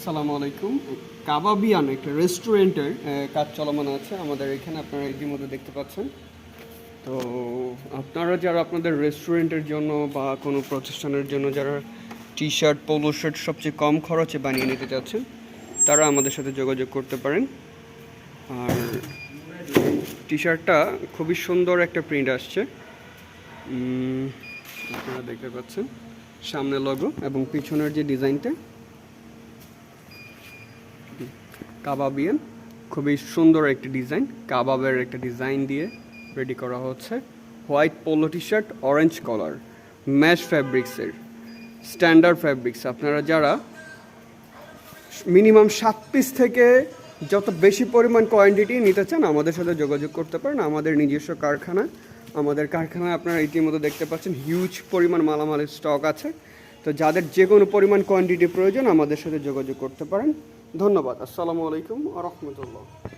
আসসালামু আলাইকুম। কাবাবিয়ান একটা রেস্টুরেন্টের কাজ চলমান আছে। আমাদের এখানে আপনারা ইতিমধ্যে দেখতে পাচ্ছেন। তো আপনারা যারা আপনাদের রেস্টুরেন্টের জন্য বা কোনো প্রতিষ্ঠানের জন্য যারা টি শার্ট পোলো শার্ট সবচেয়ে কম খরচে বানিয়ে নিতে চাচ্ছেন, তারা আমাদের সাথে যোগাযোগ করতে পারেন। আর টি শার্টটা খুবই সুন্দর একটা প্রিন্ট আসছে। আপনারা দেখতে পাচ্ছেন। সামনে লগো এবং পিছনের যে ডিজাইনটা কাবাবিয়ান। খুবই সুন্দর একটি ডিজাইন। কাবাবের একটা ডিজাইন দিয়ে রেডি করা হচ্ছে। White polo T shirt orange colour, mesh ফ্যাব্রিক্সের standard fabrics. আপনারা যারা মিনিমাম সাত পিস থেকে যত বেশি পরিমাণ কোয়ান্টিটি নিতে চান, আমাদের সাথে যোগাযোগ করতে পারেন। আমাদের নিজস্ব কারখানা। আমাদের কারখানায় আপনারা ইতিমধ্যে দেখতে পাচ্ছেন, হিউজ পরিমাণ মালামালের স্টক আছে। তো যাদের যে কোনো পরিমাণ কোয়ান্টিটি প্রয়োজন আমাদের সাথে যোগাযোগ করতে পারেন। ধন্যবাদ। আসসালামু আলাইকুম আ রহমতুল্লাহ।